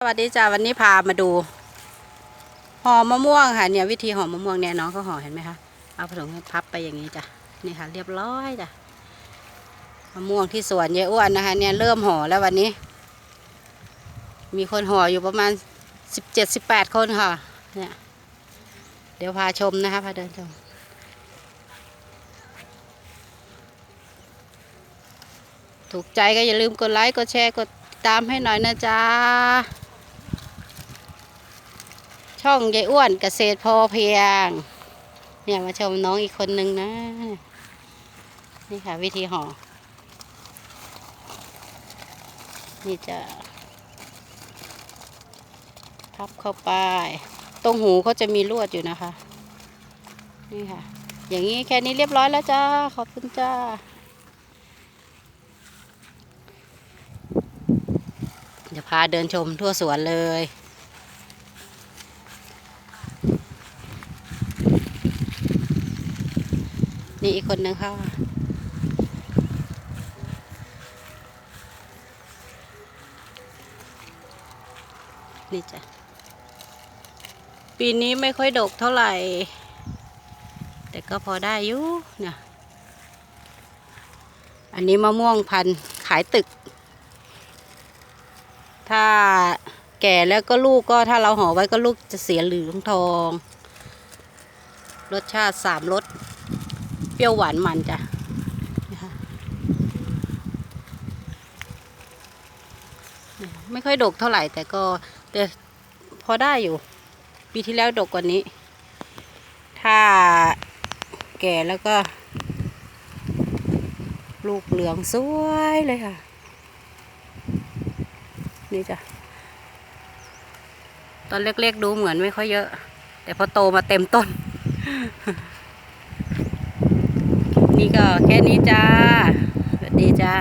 สวัสดีจ้าวันนี้พามาดูห่อมะม่วงค่ะเนี่ยวิธีห่อมะม่วงเนี่ยน้องเขาห่อเห็นไหมคะเอาผสมพับไปอย่างนี้จ้ะนี่ค่ะ เรียบร้อยจ้ะมะม่วงที่สวนยายอ้วนนะคะ เนี่ยเริ่มห่อแล้ววันนี้ มีคนห่ออยู่ประมาณสิบเจ็ดสิบแปดคนค่ะ เนี่ย เดี๋ยวพาชมนะคะพาเดินชมถูกใจก็อย่าลืมกดไลค์กดแชร์กดติดตามให้หน่อยนะจ๊ะ ช่องยายอ้วนเกษตรพอเพียง เนี่ยมาชมน้องอีกคนนึงนะ นี่ค่ะ วิธีห่อ นี่จะพับเข้าไป ตรงหูเขาจะมีลวดอยู่นะคะ นี่ค่ะ อย่างนี้แค่นี้เรียบร้อยแล้วจ้า ขอบคุณจ้าเดี๋ยวพาเดินชมทั่วสวนเลย นี่อีกคนนึงค่ะนี่จ้ะ ปีนี้ไม่ค่อยดกเท่าไหร่ แต่ก็พอได้อยู่เนี่ยอันนี้มะม่วงพันขายตึก ถ้าแก่แล้วก็ลูกก็ถ้าเราห่อไว้ก็ลูกจะเสียหลืองทอง รสชาติสามรส เปรี้ยวหวานมันจ้ะนะคะไม่ค่อยดกเท่าไหร่ แต่ก็แต่พอได้อยู่ ปีที่แล้วดกกว่านี้ ถ้าแก่แล้วก็ ลูกเหลืองสวยเลยค่ะ นี่จ้ะ ตอนเล็กๆดูเหมือนไม่ค่อยเยอะ แต่พอโตมาเต็มต้น นี้ก็แค่นี้จ้า สวัสดีจ้า